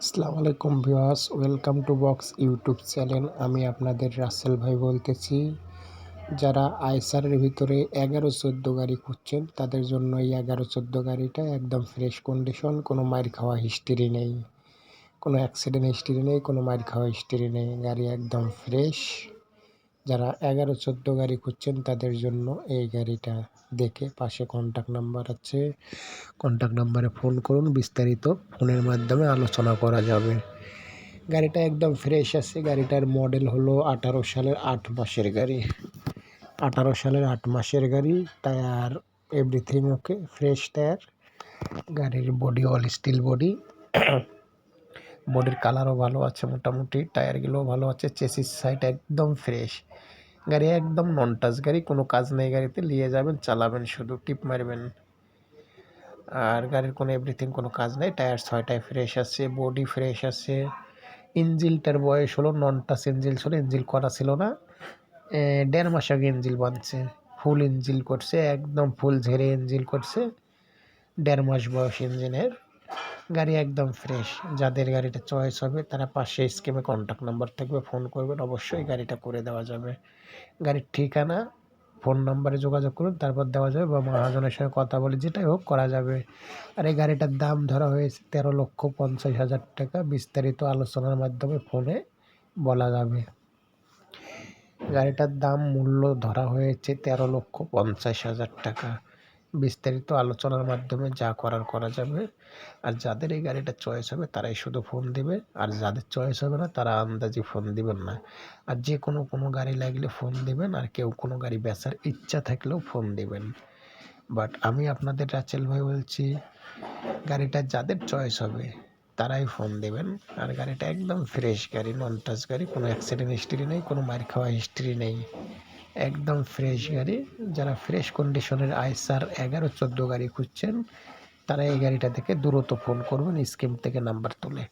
আসসালামু আলাইকুম viewers, welcome to box YouTube channel. আমি আপনাদের রাসেল ভাই বলতেছি। যারা আইসারের ভিতরে এগারো চোদ্দ গাড়ি খুঁজছেন, তাদের জন্য এই এগারো চোদ্দ গাড়িটা একদম ফ্রেশ কন্ডিশন কোনো মার খাওয়া হিস্ট্রি নেই। কোনো অ্যাক্সিডেন্ট হিস্ট্রি নেই, কোনো মার খাওয়া হিস্ট্রি নেই। গাড়ি একদম ফ্রেশ যারা এগারো, চোদ্দ গাড়ি খুঁজছেন, তাদের জন্য এই গাড়িটা দেখে পাশে কন্ট্যাক্ট নাম্বার আছে। কন্ট্যাক্ট নাম্বারে ফোন করুন, বিস্তারিত ফোনের মাধ্যমে আলোচনা করা যাবে। গাড়িটা একদম ফ্রেশ আছে। গাড়িটার মডেল হলো আঠারো সালের আট মাসের গাড়ি। আঠারো সালের আট মাসের গাড়ি tyre everything okay fresh tyre গাড়ির বডি অল স্টিল বডি বডির কালারও ভালো আছে মোটামুটি টায়ারগুলোও ভালো আছে চেসিস সাইড একদম ফ্রেশ গাড়ি একদম নন টাচ গাড়ি, কোনো কাজ নেই গাড়িতে, নিয়ে যাবেন, চালাবেন শুধু, টিপ মারবেন। আর গাড়ির কোনো এভরিথিং কোনো কাজ নেই টায়ার ছয়টায় ফ্রেশ আছে বডি ফ্রেশ আছে। ইঞ্জিলটার বয়স হলো নন টাচ ইঞ্জিল ছিল ইঞ্জিল করা ছিল না। দেড় মাস আগে ইঞ্জিল বানছে ফুল ইঞ্জিল করছে, একদম ফুল ঝেড়ে ইঞ্জিল করছে। দেড় মাস বয়স ইঞ্জিনের গাড়ি একদম ফ্রেশ যাদের গাড়িটা চয়েস হবে তারা পাশে স্কিমে কন্ট্যাক্ট নাম্বার থাকবে ফোন করবেন, অবশ্যই গাড়িটা করে দেওয়া যাবে। গাড়ির ঠিকানা ফোন নাম্বারে যোগাযোগ করুন, তারপর দেওয়া যাবে বা মহাজনের সঙ্গে কথা বলে যেটাই হোক করা যাবে। আর এই গাড়িটার দাম ধরা হয়েছে তেরো লক্ষ পঞ্চাশ হাজার টাকা, বিস্তারিত আলোচনার মাধ্যমে ফোনে বলা যাবে। গাড়িটার দাম মূল্য ধরা হয়েছে তেরো লক্ষ পঞ্চাশ হাজার টাকা। বিস্তারিত আলোচনার মাধ্যমে যা করার করা যাবে। আর যাদের এই গাড়িটা চয়েস হবে, তারাই শুধু ফোন দেবে। আর যাদের চয়েস হবে না, তারা আন্দাজি ফোন দিবেন না। আর যে কোনো কোনো গাড়ি লাগলে ফোন দেবেন। আর কেউ কোনো গাড়ি বেচার ইচ্ছা থাকলেও ফোন দেবেন। বাট আমি আপনাদের রাচেল ভাই বলছি, গাড়িটা যাদের চয়েস হবে, তারাই ফোন দেবেন। আর গাড়িটা একদম ফ্রেশ গাড়ি নন টাচ গাড়ি, কোনো অ্যাক্সিডেন্ট হিস্ট্রি নেই, কোনো মার খাওয়া হিস্ট্রি নেই। একদম ফ্রেশ গাড়ি। যারা ফ্রেশ কন্ডিশনের আইসার এগারো, চোদ্দ গাড়ি খুঁজছেন, তারা এই গাড়িটা থেকে দ্রুত ফোন করবেন, স্কিম থেকে নাম্বার তুলে।